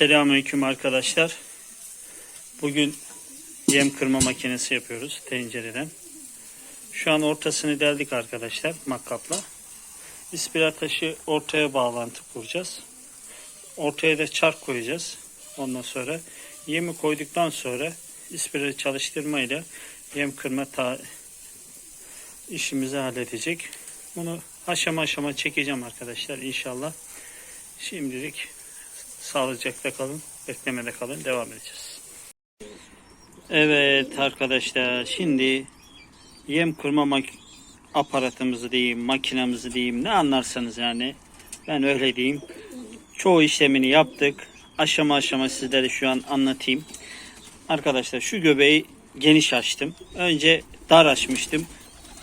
Selamünaleyküm arkadaşlar. Bugün yem kırma makinesi yapıyoruz tencereden. Şu an ortasını deldik arkadaşlar makkapla. İspira taşı ortaya bağlantı kuracağız. Ortaya da çark koyacağız. Ondan sonra yemi koyduktan sonra ispira çalıştırmayla yem kırma ta işimizi halledecek. Bunu aşama aşama çekeceğim arkadaşlar inşallah. Şimdilik sağlıcakla kalın, beklemede kalın, devam edeceğiz. Evet arkadaşlar şimdi yem kırma mak- aparatımızı diyeyim, makinamızı diyeyim ne anlarsanız yani ben öyle diyeyim. Çoğu işlemini yaptık. Aşama aşama sizlere şu an anlatayım. Arkadaşlar şu göbeği geniş açtım. Önce dar açmıştım.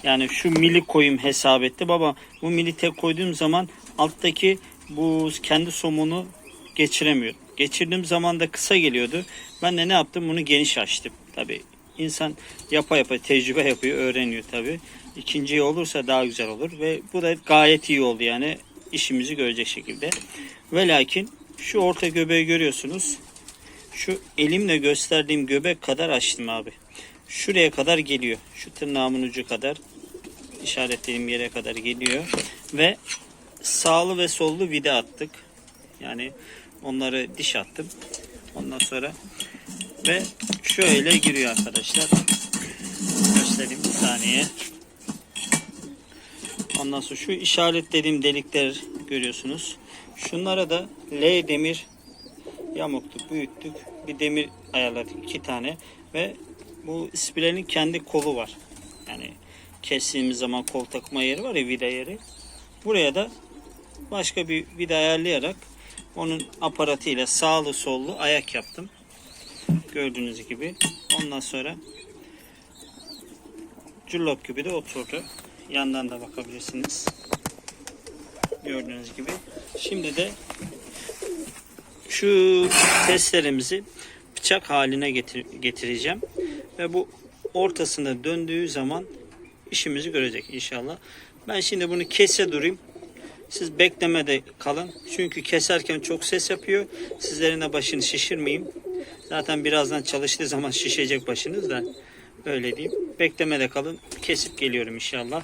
Yani şu mili koyayım hesap etti. Baba bu mili tek koyduğum zaman alttaki bu kendi somunu geçiremiyorum. Geçirdiğim zaman da kısa geliyordu. Ben de ne yaptım? Bunu geniş açtım. Tabi insan yapa yapa tecrübe yapıyor, öğreniyor tabi. İkinci olursa daha güzel olur ve bu da gayet iyi oldu yani işimizi görecek şekilde. Ve lakin şu orta göbeği görüyorsunuz. Şu elimle gösterdiğim göbek kadar açtım abi. Şuraya kadar geliyor. Şu tırnağımın ucu kadar işaretlediğim yere kadar geliyor. Ve sağlı ve sollu vida attık. Yani onları diş attım. Ondan sonra ve şöyle giriyor arkadaşlar. Göstereyim bir saniye. Ondan sonra şu işaretlediğim delikler görüyorsunuz. Şunlara da L demir yamuktuk, büyüttük. Bir demir ayarladık iki tane ve bu ispilerin kendi kolu var. Yani kestiğimiz zaman kol takma yeri var ya vida yeri. Buraya da başka bir vida ayarlayarak onun aparatıyla sağlı sollu ayak yaptım. Gördüğünüz gibi. Ondan sonra cullop gibi de oturdu. Yandan da bakabilirsiniz. Gördüğünüz gibi. Şimdi de şu testlerimizi bıçak haline getir getireceğim. Ve bu ortasında döndüğü zaman işimizi görecek inşallah. Ben şimdi bunu kese durayım. Siz beklemede kalın. Çünkü keserken çok ses yapıyor. Sizlerin de başını şişirmeyeyim. Zaten birazdan çalıştığı zaman şişecek başınız da. Öyle diyeyim. Beklemede kalın. Kesip geliyorum inşallah.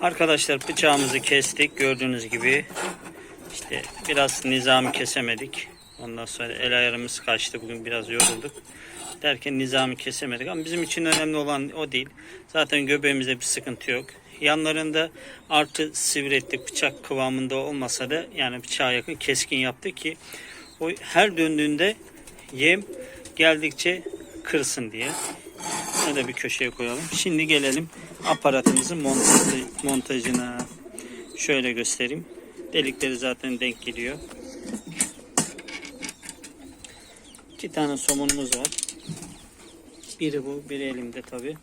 Arkadaşlar bıçağımızı kestik. Gördüğünüz gibi. İşte biraz nizami kesemedik. Ondan sonra el ayarımız kaçtı. Bugün biraz yorulduk. Derken nizami kesemedik ama bizim için önemli olan o değil. Zaten göbeğimizde bir sıkıntı yok. Yanlarında artı sivrettik bıçak kıvamında olmasa da yani bıçağa yakın keskin yaptı ki o her döndüğünde yem geldikçe kırsın diye. Bunu da bir köşeye koyalım. Şimdi gelelim aparatımızın montajı, montajına. Şöyle göstereyim. Delikleri zaten denk geliyor. İki tane somunumuz var. Biri bu, biri elimde tabi.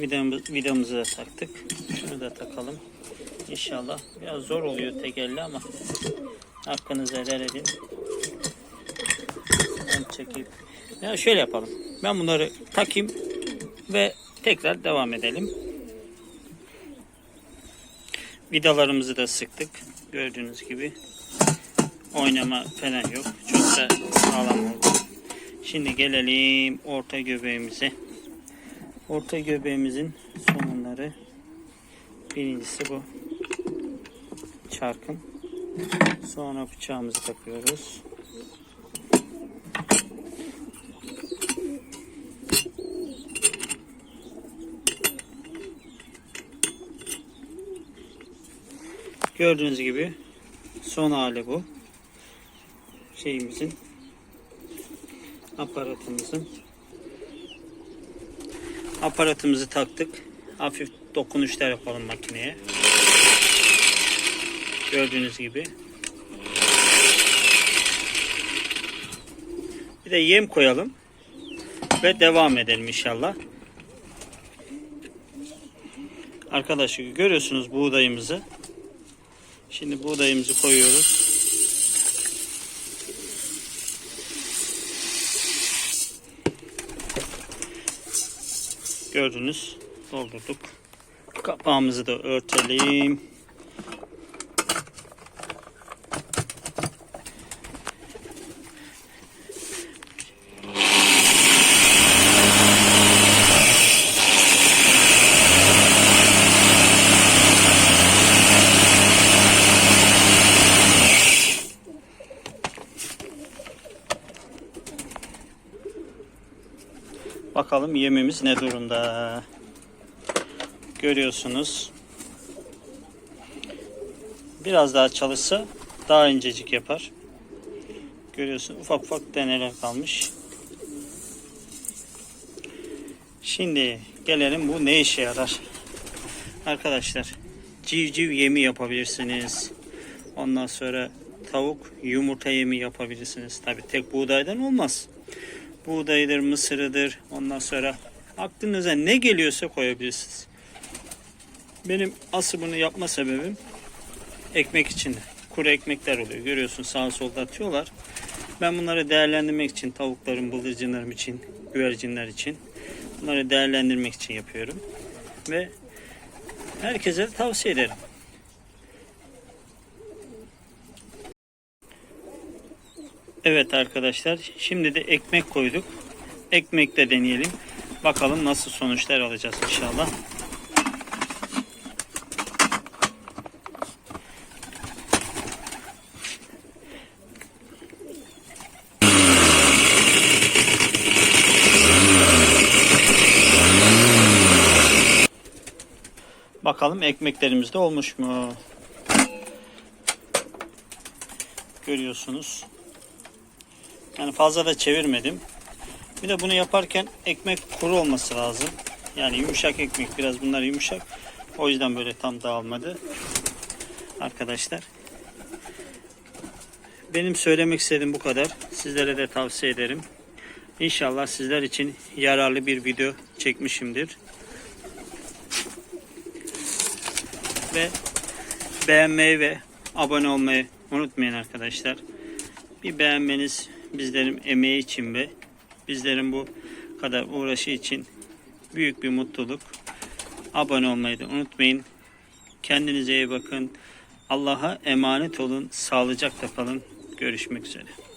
Vidamızı, vidamızı da taktık. Şunu da takalım. İnşallah. Biraz zor oluyor tek elle ama hakkınızı helal edin. Ben çekeyim. Ya şöyle yapalım. Ben bunları takayım ve tekrar devam edelim. Vidalarımızı da sıktık. Gördüğünüz gibi. Oynama falan yok. Çok da sağlam oldu. Şimdi gelelim orta göbeğimize. Orta göbeğimizin sonunları. Birincisi bu. Çarkın. Sonra bıçağımızı takıyoruz. Gördüğünüz gibi son hali bu. Şeyimizin aparatımızın aparatımızı taktık. Hafif dokunuşlar yapalım makineye. Gördüğünüz gibi. Bir de yem koyalım ve devam edelim inşallah. Arkadaşlar görüyorsunuz buğdayımızı. Şimdi buğdayımızı koyuyoruz. Gördünüz. Doldurduk. Kapağımızı da örtelim. Bakalım yemimiz ne durumda. Görüyorsunuz. Biraz daha çalışsa daha incecik yapar. Görüyorsun ufak ufak deneler kalmış. Şimdi gelelim bu ne işe yarar. Arkadaşlar civciv yemi yapabilirsiniz. Ondan sonra tavuk yumurta yemi yapabilirsiniz. Tabi tek buğdaydan olmaz. Buğdayıdır, mısırıdır. Ondan sonra aklınıza ne geliyorsa koyabilirsiniz. Benim asıl bunu yapma sebebim ekmek için. Kuru ekmekler oluyor. Görüyorsun sağa solda atıyorlar. Ben bunları değerlendirmek için tavuklarım, bıldırcınlarım için, güvercinler için bunları değerlendirmek için yapıyorum. Ve herkese de tavsiye ederim. Evet arkadaşlar şimdi de ekmek koyduk. Ekmekle deneyelim. Bakalım nasıl sonuçlar alacağız inşallah. Bakalım ekmeklerimiz de olmuş mu? Görüyorsunuz. Yani fazla da çevirmedim. Bir de bunu yaparken ekmek kuru olması lazım. Yani yumuşak ekmek biraz bunlar yumuşak. O yüzden böyle tam dağılmadı. Arkadaşlar. Benim söylemek istediğim bu kadar. Sizlere de tavsiye ederim. İnşallah sizler için yararlı bir video çekmişimdir. Ve beğenmeyi ve abone olmayı unutmayın arkadaşlar. Bir beğenmeniz bizlerin emeği için ve bizlerin bu kadar uğraşı için büyük bir mutluluk. Abone olmayı da unutmayın. Kendinize iyi bakın. Allah'a emanet olun. Sağlıcakla kalın. Görüşmek üzere.